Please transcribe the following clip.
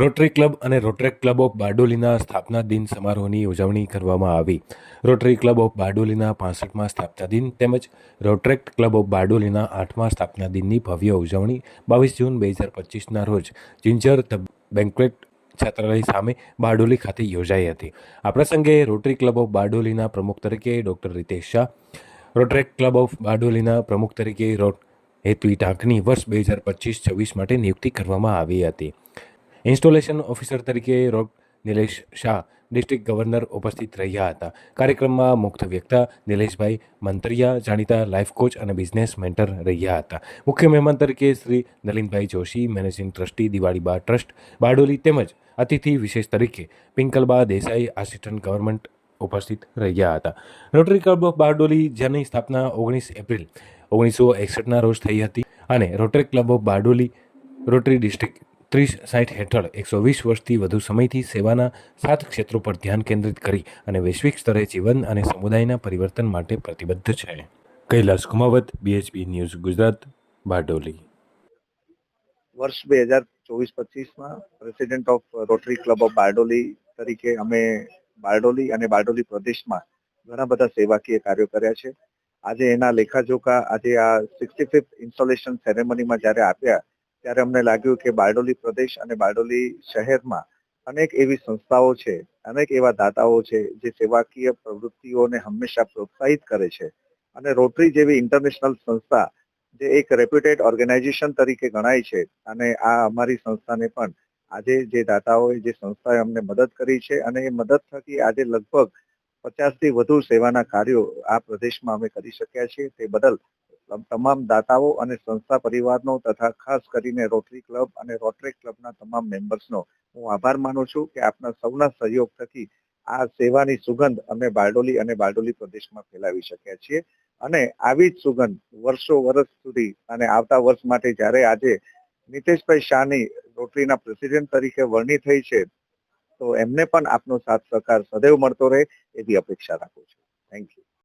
Rotary club અને Rotaract club of બારડોલીના સ્થાપના દિન સમારોહની ઉજવણી કરવામાં આવી. રોટરી ક્લબ ઓફ બારડોલીના પાસઠમાં સ્થાપના દિન તેમજ રોટરેક ક્લબ ઓફ બારડોલીના આઠમા સ્થાપના દિનની ભવ્ય ઉજવણી બાવીસ જૂન બે હજાર પચીસના રોજ જિંજર ધ બેન્કવેટ છાત્રાલય સામે બારડોલી ખાતે યોજાઈ હતી. આ પ્રસંગે રોટરી ક્લબ ઓફ બારડોલીના પ્રમુખ તરીકે doctor Ritesh Shah, Rotaract club of બારડોલીના પ્રમુખ તરીકે રોટ હેતવી ટાંકની વર્ષ બે હજાર પચીસ છવ્વીસ માટે નિયુક્તિ કરવામાં આવી હતી. ઇન્સ્ટોલેશન ઓફિસર તરીકે રોક નિલેશ શાહ ડિસ્ટ્રિક્ટ ગવર્નર ઉપસ્થિત રહ્યા હતા. કાર્યક્રમમાં મુખ્ય વ્યક્તા નિલેશભાઈ મંતરિયા જાણીતા લાઈફ કોચ અને બિઝનેસ મેન્ટર રહ્યા હતા. મુખ્ય મહેમાન તરીકે Shri Nalinbhai Joshi, managing trustee Diwaliba trust, Bardoli તેમજ અતિથિ વિશેષ તરીકે પિંકલબા દેસાઈ આસિસ્ટન્ટ ગવર્મેન્ટ ઉપસ્થિત રહ્યા હતા. રોટરી ક્લબ ઓફ બારડોલી જેની સ્થાપના ઓગણીસ એપ્રિલ ઓગણીસો એકસઠના રોજ થઈ હતી અને Rotary club of Bardoli Rotary district ત્રીસ સાઠ હેઠળ એકસો વીસ વર્ષથી વધુ સમયથી સેવાના સાત ક્ષેત્રો પર ધ્યાન કેન્દ્રિત કરી અને વૈશ્વિક સ્તરે જીવન અને સમુદાયના પરિવર્તન માટે પ્રતિબદ્ધ છે. Kailas Kumavat BHP news Gujarat, Bardoli. વર્ષ બે હજાર ચોવીસ પચીસમાં president of Rotary club of Bardoli તરીકે અમે બારડોલી અને બારડોલી પ્રદેશમાં ઘણા બધા સેવાકીય કાર્યો કર્યા છે. આજે એના લેખાજોખા આજે આ સિક્સટી ફિફ્થ ઇન્સ્ટોલેશન સેરેમનીમાં જ્યારે આપ્યા ત્યારે અમને લાગ્યું કે બારડોલી પ્રદેશ અને બારડોલી શહેરમાં અનેક એવી સંસ્થાઓ છે, અનેક એવા દાતાઓ છે, જે સેવાકીય પ્રવૃત્તિઓને હંમેશા પ્રોત્સાહિત કરે છે. અને રોટરી જેવી ઇન્ટરનેશનલ સંસ્થા જે એક રેપ્યુટેડ ઓર્ગેનાઇઝેશન તરીકે ગણાય છે અને આ અમારી સંસ્થાને પણ આજે જે દાતાઓએ જે સંસ્થાએ અમને મદદ કરી છે અને એ મદદ થકી આજે લગભગ પચાસથી વધુ સેવાના કાર્યો આ પ્રદેશમાં અમે કરી શક્યા છીએ. તે બદલ તમામ દાતાઓ અને સંસ્થા પરિવારનો તથા ખાસ કરીને રોટરી ક્લબ અને રોટરી ક્લબના તમામ મેમ્બર્સનો હું આભાર માનું છું કે આપના સૌના સહયોગ થકી આ સેવાની સુગંધ અમે બારડોલી અને બારડોલી પ્રદેશમાં ફેલાવી શક્યા છીએ. અને આવી જ સુગંધ વર્ષો વર્ષ સુધી અને આવતા વર્ષ માટે જ્યારે આજે નીતેશભાઈ શાહની રોટરીના પ્રેસિડેન્ટ તરીકે વરણી થઈ છે, તો એમને પણ આપનો સાથ સહકાર સદૈવ મળતો રહે એવી અપેક્ષા રાખું છું. Thank you